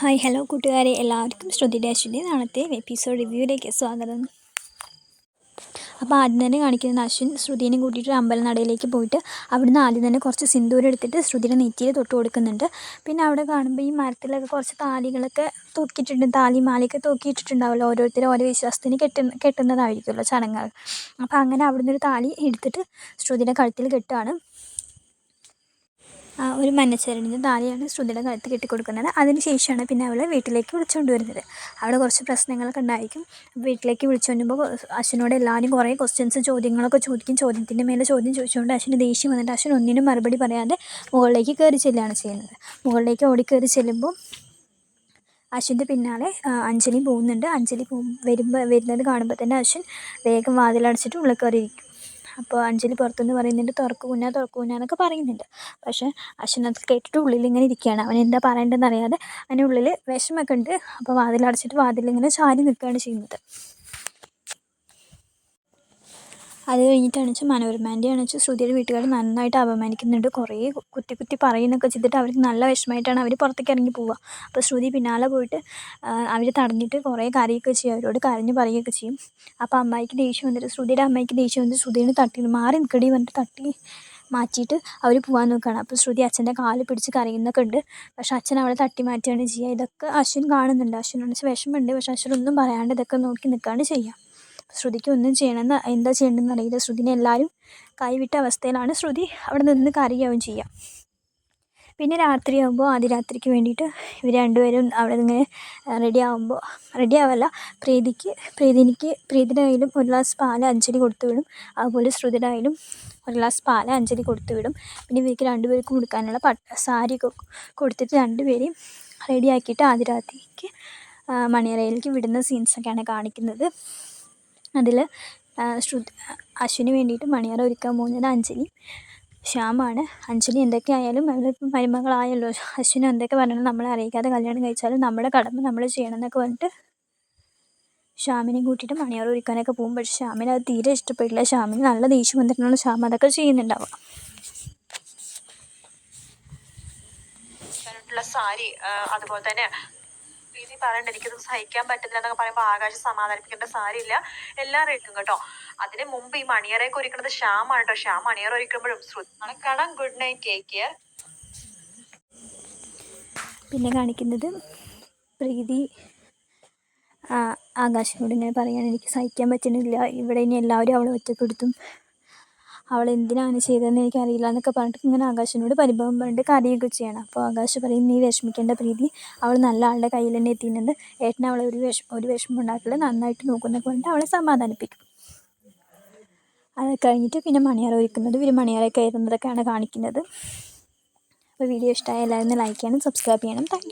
Hi hello കൂട്ടുകാരെ. എല്ലാവർക്കും ശ്രുതി ഡാഷിന്റെ നാളത്തെ എപ്പിസോഡ് റിവ്യൂയിലേക്ക് സ്വാഗതം. അപ്പോൾ ആദ്യം തന്നെ കാണിക്കുന്നത് അശ്വിൻ ശ്രുതിനെ കൂട്ടിയിട്ട് അമ്പലനടയിലേക്ക് പോയിട്ട് അവിടുന്ന് ആദ്യം തന്നെ കുറച്ച് സിന്ദൂരം എടുത്തിട്ട് ശ്രുതിയുടെ നെറ്റിയിൽ തൊട്ട് കൊടുക്കുന്നുണ്ട്. പിന്നെ അവിടെ കാണുമ്പോൾ ഈ മരത്തിലൊക്കെ കുറച്ച് താലികളൊക്കെ തൂക്കിയിട്ടുണ്ട്. താലി മാലയൊക്കെ തൂക്കിയിട്ടിട്ടുണ്ടാവുമല്ലോ. ഓരോരുത്തരും ഓരോ വിശ്വാസത്തിന് കെട്ടുന്ന കെട്ടുന്നതായിരിക്കുമല്ലോ ചടങ്ങുകൾ. അപ്പോൾ അങ്ങനെ അവിടുന്ന് ഒരു താലി എടുത്തിട്ട് ശ്രുതിയുടെ കഴുത്തിൽ കെട്ടുകയാണ് ഒരു മഞ്ഞച്ചരടിന്റെ താലിയാണ് ശ്രുതിയുടെ കഴുത്ത് കെട്ടിക്കൊടുക്കുന്നത്. അതിന് ശേഷമാണ് പിന്നെ അവളെ വീട്ടിലേക്ക് വിളിച്ചുകൊണ്ട് വരുന്നത്. അവിടെ കുറച്ച് പ്രശ്നങ്ങളൊക്കെ ഉണ്ടായിരിക്കും. വീട്ടിലേക്ക് വിളിച്ചുകൊണ്ട് വരുമ്പോൾ അശ്വനോട് എല്ലാവരും കുറേ ക്വസ്റ്റ്യൻസ് ചോദ്യങ്ങളൊക്കെ ചോദിക്കും. ചോദ്യത്തിന്റെ മേലെ ചോദ്യം ചോദിച്ചുകൊണ്ട് അശ്വന് ദേഷ്യം വന്നിട്ട് അശ്വൻ ഒന്നിനും മറുപടി പറയാതെ മുകളിലേക്ക് കയറി ചെല്ലുകയാണ് ചെയ്യുന്നത്. മുകളിലേക്ക് ഓടിക്കയറി ചെല്ലുമ്പോൾ അശ്വിന്റെ പിന്നാലെ അഞ്ജലി പോകുന്നുണ്ട്. അഞ്ജലി പോകും വരുമ്പോൾ വരുന്നത് കാണുമ്പോൾ തന്നെ അശ്വിൻ വേഗം വാതിലടച്ചിട്ട് ഉള്ളിൽ കയറിയിരിക്കും അപ്പോൾ അഞ്ജലി പുറത്തുനിന്ന് പറയുന്നുണ്ട് തുറക്ക് കുഞ്ഞാ തുറക്ക് എന്നൊക്കെ പറയുന്നുണ്ട്. പക്ഷേ അശ്വിൻ അത് കേട്ടിട്ട് ഉള്ളിൽ ഇങ്ങനെ ഇരിക്കുകയാണ്. അവൻ എന്താ പറയേണ്ടതെന്ന് അറിയാതെ അതിനുള്ളിൽ വിഷമൊക്കെ ഉണ്ട്. അപ്പോൾ വാതിലടച്ചിട്ട് വാതിലിങ്ങനെ ചാരി നിൽക്കുകയാണ് ചെയ്യുന്നത്. അത് കഴിഞ്ഞിട്ടാണ് വെച്ചാൽ മനോരമാന്റെ ആണ് വെച്ചാൽ ശ്രുതിയുടെ വീട്ടുകാർ നന്നായിട്ട് അപമാനിക്കുന്നുണ്ട്. കുറേ കുത്തി കുത്തി പറയുന്നൊക്കെ ചെയ്തിട്ട് അവർക്ക് നല്ല വിഷമമായിട്ടാണ് അവർ പുറത്തേക്ക് ഇറങ്ങി പോവുക. അപ്പോൾ ശ്രുതി പിന്നാലെ പോയിട്ട് അവർ തടഞ്ഞിട്ട് കുറേ കരയൊക്കെ ചെയ്യും. അവരോട് കരഞ്ഞ് പറയുകയൊക്കെ ചെയ്യും. അപ്പോൾ അമ്മായിക്ക് ദേഷ്യം വന്നിട്ട് ശ്രുതിയുടെ അമ്മായിക്ക് ദേഷ്യം വന്നിട്ട് ശ്രുതിനെ തട്ടി മാറി നിൽക്കടി പറഞ്ഞിട്ട് തട്ടി മാറ്റിയിട്ട് അവർ പോകാൻ നോക്കുകയാണ്. അപ്പോൾ ശ്രുതി അച്ഛന്റെ കാൽ പിടിച്ച് കരയുന്നൊക്കെ ഉണ്ട്. പക്ഷെ അച്ഛൻ അവളെ തട്ടി മാറ്റുകയാണ് ചെയ്യുക. ഇതൊക്കെ അശ്വിൻ കാണുന്നുണ്ട്. അശ്വിനാണെന്ന് വെച്ചാൽ വിഷമമുണ്ട്. പക്ഷെ അശ്വിൻ ഒന്നും പറയാണ്ട് ഇതൊക്കെ നോക്കി നിൽക്കുകയാണ് ചെയ്യുക ശ്രുതിക്ക് ഒന്നും ചെയ്യണമെന്ന് എന്താ ചെയ്യേണ്ടതെന്ന് അറിയില്ല. ശ്രുതിനെ എല്ലാവരും കൈവിട്ട അവസ്ഥയിലാണ് ശ്രുതി അവിടെ നിന്ന് കരയുകയും ചെയ്യുക. പിന്നെ രാത്രിയാകുമ്പോൾ ആദ്യരാത്രിക്ക് വേണ്ടിയിട്ട് ഇവർ രണ്ടുപേരും അവിടെ ഇങ്ങനെ റെഡി ആകുമ്പോൾ റെഡി ആവല്ല പ്രീതിക്ക് പ്രീതിനിക്ക് പ്രീതിയുടെ കയ്യിലും ഒരു ഗ്ലാസ് പാൽ അഞ്ജലി കൊടുത്തു വിടും. അതുപോലെ ശ്രുതിയുടെ കയ്യിലും ഒരു ഗ്ലാസ് പാൽ അഞ്ജലി കൊടുത്തു വിടും. പിന്നെ ഇവർക്ക് രണ്ടുപേർക്കും കൊടുക്കാനുള്ള പട്ട സാരിയൊക്കെ കൊടുത്തിട്ട് രണ്ടുപേരെയും റെഡിയാക്കിയിട്ട് ആദ്യരാത്രിക്ക് മണിയറയിലേക്ക് വിടുന്ന സീൻസൊക്കെയാണ് കാണിക്കുന്നത്. അതിൽ ശ്രുതി അശ്വിന് വേണ്ടിയിട്ട് മണിയറ ഒരുക്കാൻ പോകുന്നത് അഞ്ജലി. ശ്യാമാണ്. അഞ്ജലി എന്തൊക്കെ ആയാലും അവൾ മരുമകളായല്ലോ. അശ്വിന് എന്തൊക്കെ പറഞ്ഞാലും നമ്മളെ അറിയിക്കാതെ കല്യാണം കഴിച്ചാലും നമ്മുടെ കടമ നമ്മൾ ചെയ്യണം എന്നൊക്കെ പറഞ്ഞിട്ട് ശ്യാമിനെയും കൂട്ടിയിട്ട് മണിയറ ഒരുക്കാനൊക്കെ പോകും. പക്ഷേ ശ്യാമിന് അത് തീരെ ഇഷ്ടപ്പെട്ടില്ല ശ്യാമിന് നല്ല ദേഷ്യം വന്നിട്ടാണ് ശ്യാം അതൊക്കെ ചെയ്യുന്നുണ്ടാവുക സാരി അതുപോലെ തന്നെ പ്രീതി പറയണ്ട എനിക്കത് സഹിക്കാൻ പറ്റുന്നില്ല എന്നൊക്കെ പറയുമ്പോൾ ആകാശം സമാധാനിപ്പിക്കേണ്ട സാരിയില്ല എല്ലാം റേക്കും കേട്ടോ. അതിന് മുമ്പ് ഈ മണിയറയൊക്കെ ഒരുക്കുന്നത് ശ്യാമാണ് കേട്ടോ. ശ്യാം മണിയറ ഒരുക്കുമ്പോഴും ശ്രുതി കടം ഗുഡ് നൈറ്റ് ടേക്ക് കെയർ പിന്നെ കാണിക്കുന്നത് പ്രീതി ആകാശിനോട് ഇങ്ങനെ പറയാണ് എനിക്ക് സഹിക്കാൻ പറ്റുന്നില്ല. ഇവിടെ ഇനി എല്ലാവരും അവളെ ഒറ്റപ്പെടുത്തും. അവൾ എന്തിനാണ് ചെയ്തതെന്ന് എനിക്കറിയില്ല എന്നൊക്കെ പറഞ്ഞിട്ട് ഇങ്ങനെ ആകാശിനോട് പരിഭവം പറഞ്ഞിട്ട് കരയൊക്കെ ചെയ്യണം. അപ്പോൾ ആകാശ് പറയും നീ വിഷമിക്കേണ്ട പ്രീതി. അവൾ നല്ല ആളുടെ കയ്യിൽ തന്നെ എത്തിയിട്ടുണ്ട്. ഏട്ടൻ അവളെ ഒരു വിഷമം ഒരു വിഷമം ഉണ്ടാക്കില്ല നന്നായിട്ട് നോക്കുന്നൊക്കെ പറഞ്ഞിട്ട് അവളെ സമാധാനിപ്പിക്കും. അത് കഴിഞ്ഞിട്ട് പിന്നെ മണിയാറ ഒരുക്കുന്നത് ഇവർ മണിയറ കയറുന്നതൊക്കെയാണ് കാണിക്കുന്നത്. അപ്പോൾ വീഡിയോ ഇഷ്ടമായ എല്ലാവരും ലൈക്ക് ചെയ്യണം സബ്സ്ക്രൈബ് ചെയ്യണം. താങ്ക്